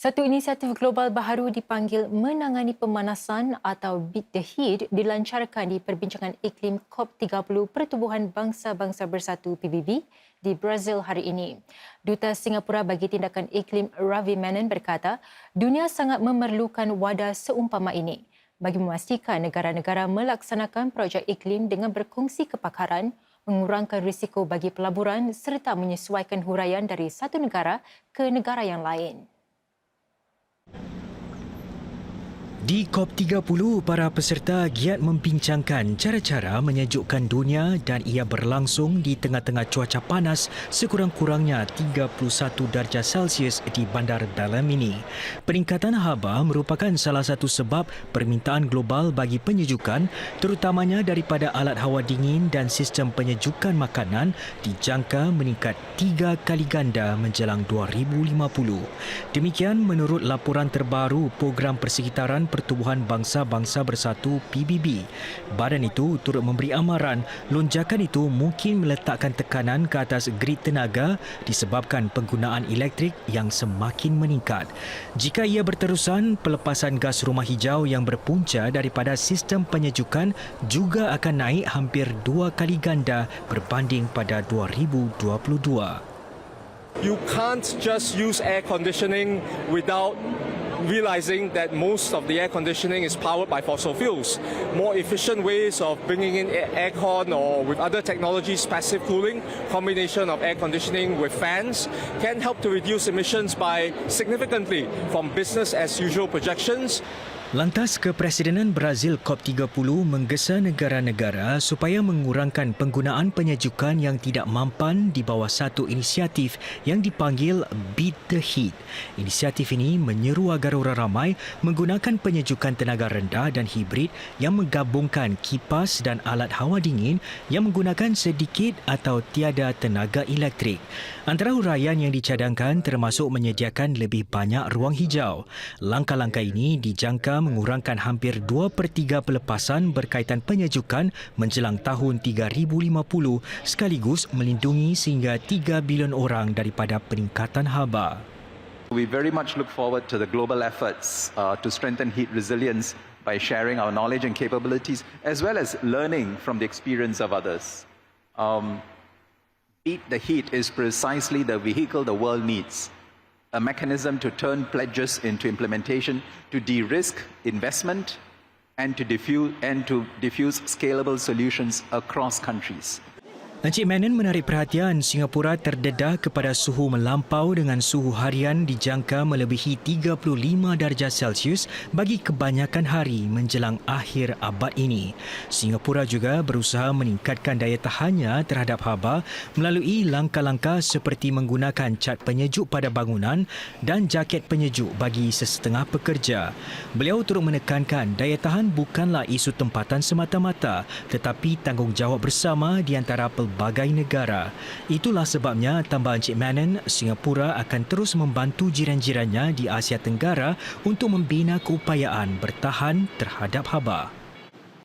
Satu inisiatif global baharu dipanggil Menangani Pemanasan atau Beat the Heat dilancarkan di perbincangan iklim COP30 Pertubuhan Bangsa-Bangsa Bersatu PBB di Brazil hari ini. Duta Singapura bagi tindakan iklim Ravi Menon berkata, dunia sangat memerlukan wadah seumpama ini bagi memastikan negara-negara melaksanakan projek iklim dengan berkongsi kepakaran, mengurangkan risiko bagi pelaburan serta menyesuaikan huraian dari satu negara ke negara yang lain. Di COP30, para peserta giat membincangkan cara-cara menyejukkan dunia dan ia berlangsung di tengah-tengah cuaca panas sekurang-kurangnya 31 darjah Celsius di Bandar Dalam ini. Peningkatan haba merupakan salah satu sebab permintaan global bagi penyejukan terutamanya daripada alat hawa dingin dan sistem penyejukan makanan dijangka meningkat tiga kali ganda menjelang 2050. Demikian menurut laporan terbaru Program Persekitaran Pertubuhan Bangsa-Bangsa Bersatu PBB. Badan itu turut memberi amaran lonjakan itu mungkin meletakkan tekanan ke atas grid tenaga disebabkan penggunaan elektrik yang semakin meningkat. Jika ia berterusan, pelepasan gas rumah hijau yang berpunca daripada sistem penyejukan juga akan naik hampir dua kali ganda berbanding pada 2022. you can't just use air conditioning without realizing that most of the air conditioning is powered by fossil fuels. More efficient ways of bringing in air- aircon or with other technologies, passive cooling, combination of air conditioning with fans can help to reduce emissions by significantly from business as usual projections Lantas Kepresidenan Brazil COP30 menggesa negara-negara supaya mengurangkan penggunaan penyejukan yang tidak mampan di bawah satu inisiatif yang dipanggil Beat the Heat. Inisiatif ini menyeru agar orang ramai menggunakan penyejukan tenaga rendah dan hibrid yang menggabungkan kipas dan alat hawa dingin yang menggunakan sedikit atau tiada tenaga elektrik. Antara huraian yang dicadangkan termasuk menyediakan lebih banyak ruang hijau. Langkah-langkah ini dijangka mengurangkan hampir 2 per 3 pelepasan berkaitan penyejukan menjelang tahun 3050 sekaligus melindungi sehingga 3 bilion orang daripada peningkatan haba. We very much look forward to the global efforts uh, to strengthen heat resilience by sharing our knowledge and capabilities, as well as learning from the experience of others. Um, Beat the Heat is precisely the vehicle the world needs a mechanism to turn pledges into implementation, to de risk investment, and to, diffuse, and to diffuse scalable solutions across countries. Encik Menon menarik perhatian Singapura terdedah kepada suhu melampau dengan suhu harian dijangka melebihi 35 darjah Celsius bagi kebanyakan hari menjelang akhir abad ini. Singapura juga berusaha meningkatkan daya tahannya terhadap haba melalui langkah-langkah seperti menggunakan cat penyejuk pada bangunan dan jaket penyejuk bagi sesetengah pekerja. Beliau turut menekankan daya tahan bukanlah isu tempatan semata-mata tetapi tanggungjawab bersama di antara pelbagai negara. Itulah sebabnya tambah Encik Menon, Singapura akan terus membantu jiran-jirannya di Asia Tenggara untuk membina keupayaan bertahan terhadap haba.